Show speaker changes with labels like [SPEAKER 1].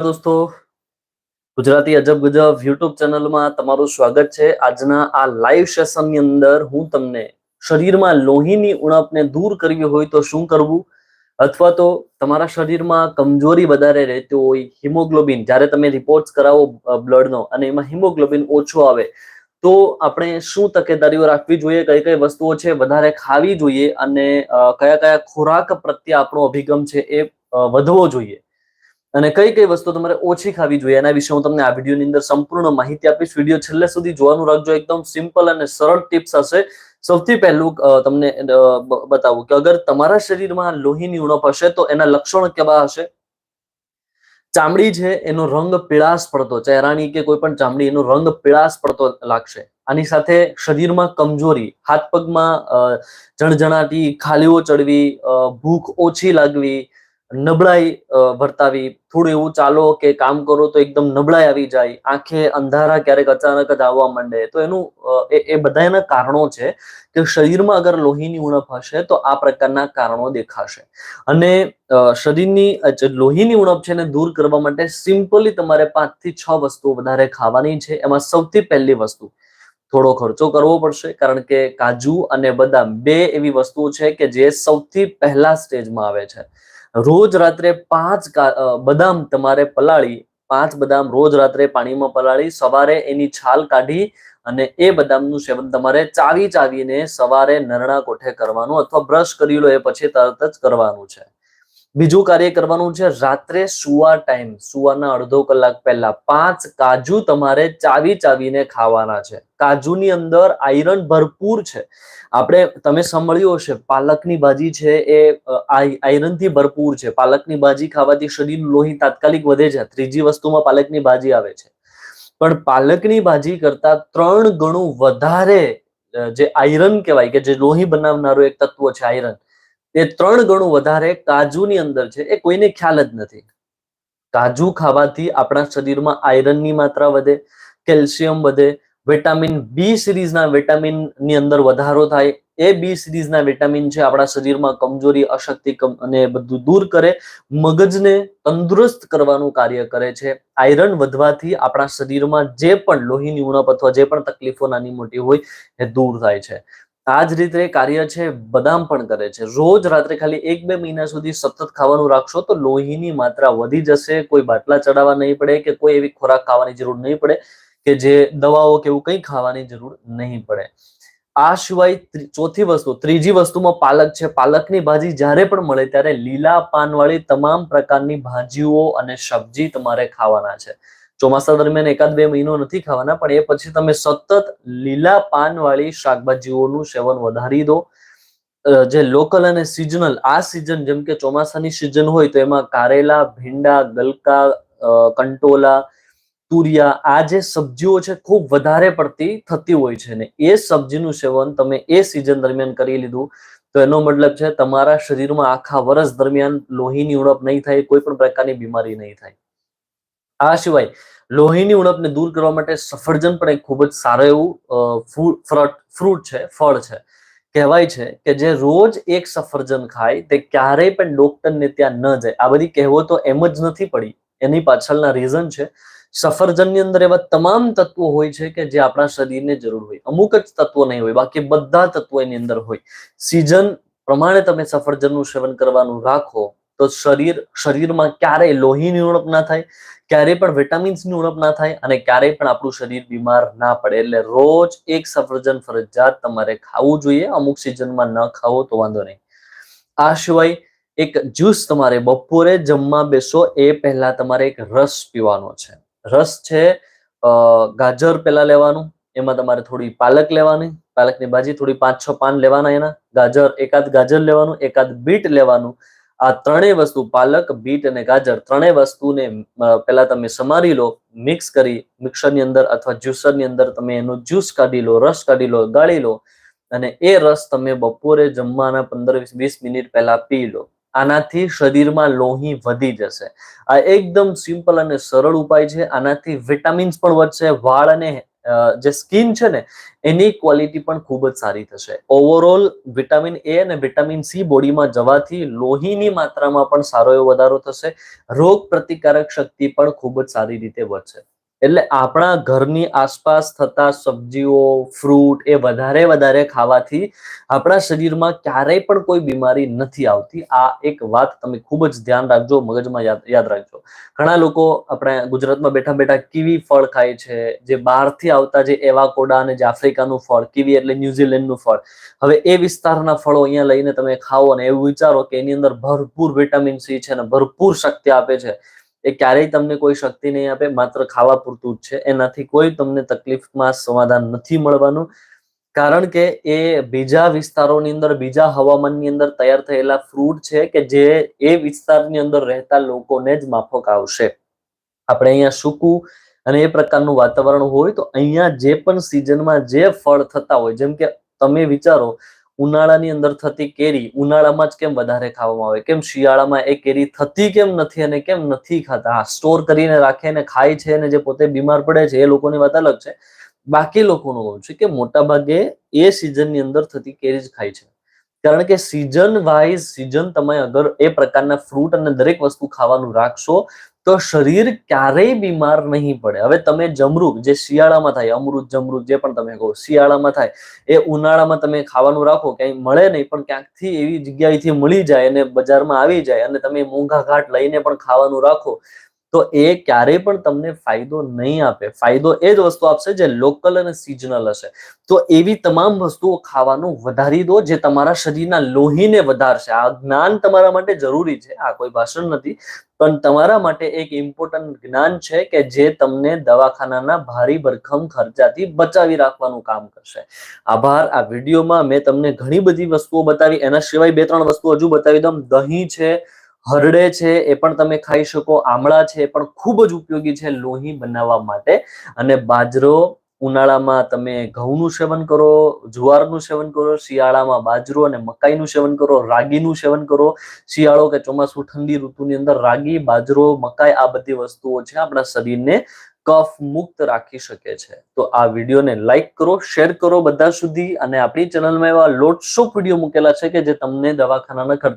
[SPEAKER 1] દોસ્તો. ગુજરાતી અજબ ગજબ યુટ્યુબ ચેનલમાં તમારું સ્વાગત છે. આજના આ લાઈવ સેશનની અંદર હું તમને શરીરમાં લોહીની ઉણપને દૂર કરવી હોય તો શું કરવું? અથવા તો તમારા શરીરમાં કમજોરી વધારે રહેતી હોય, હિમોગ્લોબિન, જ્યારે તમે રિપોર્ટ કરાવો બ્લડનો અને એમાં હિમોગ્લોબિન ઓછો આવે, તો આપણે શું તકેદારીઓ રાખવી જોઈએ, કઈ કઈ વસ્તુઓ છે વધારે ખાવી જોઈએ અને કયા કયા ખોરાક પ્રત્યે આપણો અભિગમ છે એ વધવો જોઈએ. અને કઈ કઈ વસ્તુ તમારે ઓછી ખાવી જોઈએ એના વિશે હું તમને આ વિડીયોની અંદર સંપૂર્ણ માહિતી આપીશ. વીડિયો છેલ્લે સુધી જોવાનું રાખજો. એકદમ સિમ્પલ અને સરળ ટિપ્સ હશે. સૌથી પહેલું તમને બતાવું કે અગર તમારા શરીરમાં લોહીની ઉણપ હશે તો એના લક્ષણ કેવા હશે? ચામડી છે, એનો રંગ પીળાશ પડતો, ચહેરાની કે કોઈ પણ ચામડી, એનો રંગ પીળાશ પડતો લાગશે. આની સાથે શરીરમાં કમજોરી, હાથ પગમાં જણજણાટી, ખાલીઓ ચડવી ભૂખ ઓછી લાગવી નબળાઈ વર્તાવી. થોડું એવું ચાલો કે કામ કરો તો એકદમ નબળાઈ આવી જાય. આંખે અંધારા ક્યારેક અચાનક જ આવવા માંડે. તો એનું એ બધા એના કારણો છે કે શરીરમાં અગર લોહીની ઉણપ હશે તો આ પ્રકારના કારણો દેખાશે. અને શરીરની લોહીની ઉણપ છે એને દૂર કરવા માટે સિમ્પલી તમારે પાંચથી છ વસ્તુઓ વધારે ખાવાની છે. એમાં સૌથી પહેલી વસ્તુ, થોડો ખર્ચો કરવો પડશે. કારણ કે કાજુ અને બદામ બે એવી વસ્તુઓ છે કે જે સૌથી પહેલા સ્ટેજમાં આવે છે. રોજ રાત્રે પાંચ બદામ તમારે પલાળી, પાંચ બદામ રોજ રાત્રે પાણીમાં પલાળી, સવારે એની છાલ કાઢી અને એ બદામનું સેવન તમારે ચાવી ચાવીને સવારે નરણા કોઠે કરવાનું અથવા બ્રશ કરી લો, એ પછી તરત જ કરવાનું છે. બીજું કાર્ય કરવાનું છે રાત્રે સુવા ટાઈમ સુવાના અડધો કલાક પહેલા પાંચ કાજુ તમારે ચાવી ચાવીને ખાવાના છે. કાજુની અંદર આયરન ભરપૂર છે. આપણે, તમે સાંભળ્યું હશે, પાલકની ભાજી છે એ આયરનથી ભરપૂર છે. પાલકની ભાજી ખાવાથી શરીરનું લોહી તાત્કાલિક વધે છે. ત્રીજી વસ્તુમાં પાલકની ભાજી આવે છે. પણ પાલકની ભાજી કરતા ત્રણ ગણું વધારે જે આયરન કહેવાય કે જે લોહી બનાવનારું એક તત્વ છે આયરન એ ત્રણ ગણું વધારે કાજુની અંદર છે, એ કોઈને ખ્યાલ જ નથી. કાજુ ખાવાથી આપણા શરીરમાં આયરનની માત્રા વધે, કેલ્શિયમ વધે, વિટામિન બી સિરીઝના વિટામિનની અંદર વધારો થાય, એ બી સિરીઝના વિટામિન છે, આપણા શરીરમાં કમજોરી, અશક્તિ અને બધું દૂર કરે, મગજને તંદુરસ્ત કરવાનું કાર્ય કરે છે. આયરન વધવાથી આપણા શરીરમાં જે પણ લોહીની ઉણપ અથવા જે પણ તકલીફો નાની મોટી હોય, એ દૂર થાય છે. આ જ રીતે કાર્ય છે, બદામ પણ કરે છે. રોજ રાત્રે ખાલી એક બે મહિના સુધી સતત ખાવાનું રાખશો તો લોહીની માત્રા વધી જશે. કોઈ બાટલા ચડાવવા નહીં પડે કે કોઈ એવી ખોરાક ખાવાની જરૂર નહીં પડે કે જે દવાઓ કે એવું કંઈ ખાવાની જરૂર નહીં પડે. આ સિવાય ચોથી વસ્તુ, ત્રીજી વસ્તુમાં પાલક છે. પાલકની ભાજી જ્યારે પણ મળે ત્યારે લીલા પાનવાળી તમામ પ્રકારની ભાજીઓ અને સબ્જી તમારે ખાવાના છે. ચોમાસા દરમિયાન એકાદ બે મહિનો નથી ખાવાના, પણ એ પછી તમે સતત લીલા પાનવાળી શાકભાજીઓનું સેવન વધારી દો. જે લોકલ અને સિઝનલ આ સિઝન જેમ કે ચોમાસાની સિઝન હોય તો એમાં કારેલા, ભીંડા, ગલકા કંટોલા, તુરિયા, આ જે સબ્જીઓ છે ખૂબ વધારે પડતી થતી હોય છે ને એ સબ્જીનું સેવન તમે એ સિઝન દરમિયાન કરી લીધું. તો એનો મતલબ છે તમારા શરીરમાં આખા વર્ષ દરમિયાન લોહીની ઉણપ નહીં થાય, કોઈ પણ પ્રકારની બીમારી નહીં થાય. આ સિવાય લોહીની ઉણપને દૂર કરવા માટે સફરજન પણ એક ખૂબ જ સારું એવું ફ્રૂટ છે, ફળ છે. કહેવાય છે કે જે રોજ એક સફરજન ખાય તે ક્યારેય પણ ડોક્ટરને ત્યાં ન જાય. આ બધી કહેવતો એમ જ નથી પડી. એની પાછળના રીઝન છે, સફરજનની અંદર એવા તમામ તત્વો હોય છે કે જે આપણા શરીરને જરૂર હોય. અમુક જ તત્વો નહીં હોય, બાકી બધા તત્વો એની અંદર હોય. સિઝન પ્રમાણે તમે સફરજનનું સેવન કરવાનું રાખો તો શરીર, શરીરમાં ક્યારેય લોહીની ઉણપ ના થાય, ક્યારેય પણ વિટામિન્સની ઉણપ ના થાય અને ક્યારેય પણ આપણું શરીર બીમાર ના પડે. એટલે રોજ એક સફરજન ફરજિયાત તમારે ખાવું જોઈએ. અમુક સિઝનમાં ન ખાવો તો વાંધો નહીં. આ સિવાય એક જ્યુસ તમારે બપોરે જમવા બેસો એ પહેલા તમારે એક રસ પીવાનો છે. રસ છે ગાજર પહેલા લેવાનું, એમાં તમારે થોડી પાલક લેવાની, પાલકની ભાજી થોડી પાંચ છ પાન લેવાના એના. ગાજર, એકાદ ગાજર લેવાનું, એકાદ બીટ લેવાનું આ ત્રણેય વસ્તુ, પાલક, બીટ અને ગાજર, ત્રણેય વસ્તુને પહેલા તમે સમારી લો, મિક્સ કરી, મિક્સરની અંદર અથવા જ્યુસરની અંદર તમે એનો જ્યુસ કાઢી લો, રસ કાઢી લો, ગાળી લો અને એ રસ તમે બપોરે જમવાના પંદર વીસ મિનિટ પહેલા પી લો. આનાથી શરીરમાં લોહી વધી જશે. આ એકદમ સિમ્પલ અને સરળ ઉપાય છે. આનાથી વિટામિન્સ પણ વધશે, વાળ અને જે સ્કિન છે ને, એની ક્વોલિટી પણ ખૂબ જ સારી થશે. ઓવરઓલ વિટામિન એ અને વિટામિન સી બોડીમાં જવાથી લોહીની માત્રામાં પણ સારો એવો વધારો થશે. રોગ પ્રતિકારક શક્તિ પણ ખૂબ જ સારી રીતે વધશે. એટલે આપણા ઘરની આસપાસ થતા સબ્જીઓ ફ્રૂટ એ વધારે વધારે ખાવાથી આપણા શરીરમાં ક્યારેય પણ કોઈ બીમારી નથી આવતી. આ એક વાત તમે ખૂબ જ ધ્યાન રાખજો, મગજમાં યાદ રાખજો. ઘણા લોકો આપણે ગુજરાતમાં બેઠા બેઠા કીવી ફળ ખાય છે, જે બહારથી આવતા જે એવાકોડા અને જે આફ્રિકાનું ફળ, કીવી એટલે ન્યુઝીલેન્ડનું ફળ. હવે એ વિસ્તારના ફળો અહીંયા લઈને તમે ખાઓ અને એવું વિચારો કે એની અંદર ભરપૂર વિટામિન સી છે અને ભરપૂર શક્તિ આપે છે. એ ક્યારેય તમને કોઈ શક્તિ નહીં આપે, માત્ર ખાવા પૂરતું જ છે. એનાથી કોઈ તમને તકલીફમાં સમાધાન નથી મળવાનું. કારણ કે એ બીજા વિસ્તારોની અંદર, બીજા હવામાનની અંદર તૈયાર થયેલા ફ્રૂટ છે કે જે એ વિસ્તારની અંદર રહેતા લોકોને જ માફક આવશે. આપણે અહીંયા સૂકું અને એ પ્રકારનું વાતાવરણ હોય તો અહીંયા જે પણ સિઝનમાં જે ફળ થતા હોય, જેમ કે તમે વિચારો ઉનાળાની અંદર થતી કેરી ઉનાળામાં જ કેમ વધારે ખાવામાં આવે? કેમ શિયાળામાં એ કેરી થતી કેમ નથી અને કેમ નથી ખાતા? હા સ્ટોર કરીને રાખે અને ખાય છે અને જે પોતે બીમાર પડે છે એ લોકોની વાત અલગ છે. બાકી લોકોનું કહું છું કે મોટા ભાગે એ સિઝનની અંદર થતી કેરી જ ખાય છે. કારણ કે સિઝન વાઇઝ સિઝન તમે અગર એ પ્રકારના ફ્રૂટ અને દરેક વસ્તુ ખાવાનું રાખશો તો શરીર ક્યારેય બીમાર નહીં પડે. હવે તમે જમરૂક, જે શિયાળામાં થાય, અમૃત જમરૂક જે પણ તમે કહો, શિયાળામાં થાય, એ ઉનાળામાં તમે ખાવાનું રાખો, ક્યાંય મળે નહીં, પણ ક્યાંકથી એવી જગ્યાએથી મળી જાય અને બજારમાં આવી જાય અને તમે મોંઘા ઘાટ લઈને પણ ખાવાનું રાખો તો એ ક્યારેય પણ તમને ફાયદો નહીં આપે. ફાયદો એ જ વસ્તુ આપશે જે લોકલ અને સિઝનલ હશે. તો એવી તમામ વસ્તુઓ ખાવાનું વધારી દો જે તમારા શરીરના લોહીને વધારશે. આ જ્ઞાન તમારા માટે જરૂરી છે. આ કોઈ ભાષણ નથી. પણ તમારા માટે એક ઇમ્પોર્ટન્ટ જ્ઞાન છે કે જે તમને દવાખાનાના ભારી ભરખમ ખર્ચાથી બચાવી રાખવાનું કામ કરશે. આભાર. આ વિડીયોમાં મેં તમને ઘણી બધી વસ્તુઓ બતાવી. એના સિવાય બે ત્રણ વસ્તુ હજુ બતાવી દઉં. દહીં છે હરડે છે, એ પણ તમે ખાઈ શકો. આમળા છે, એ પણ ખૂબ જ ઉપયોગી છે લોહી બનાવવા માટે. અને બાજરો, ઉનાળામાં તમે ઘઉંનું સેવન કરો, જુવારનું સેવન કરો, શિયાળામાં બાજરો અને મકાઈનું સેવન કરો, રાગીનું સેવન કરો. શિયાળો કે ચોમાસું ઠંડી ઋતુની અંદર રાગી, બાજરો, મકાઈ આ બધી વસ્તુઓ છે આપણા શરીરને કફ મુક્ત રાખી શકે છે. તો આ વિડીયોને લાઈક કરો, શેર કરો બધા સુધી. અને આપણી ચેનલમાં એવા લોટસો વીડિયો મૂકેલા છે કે જે તમને દવાખાનાના ખર્ચ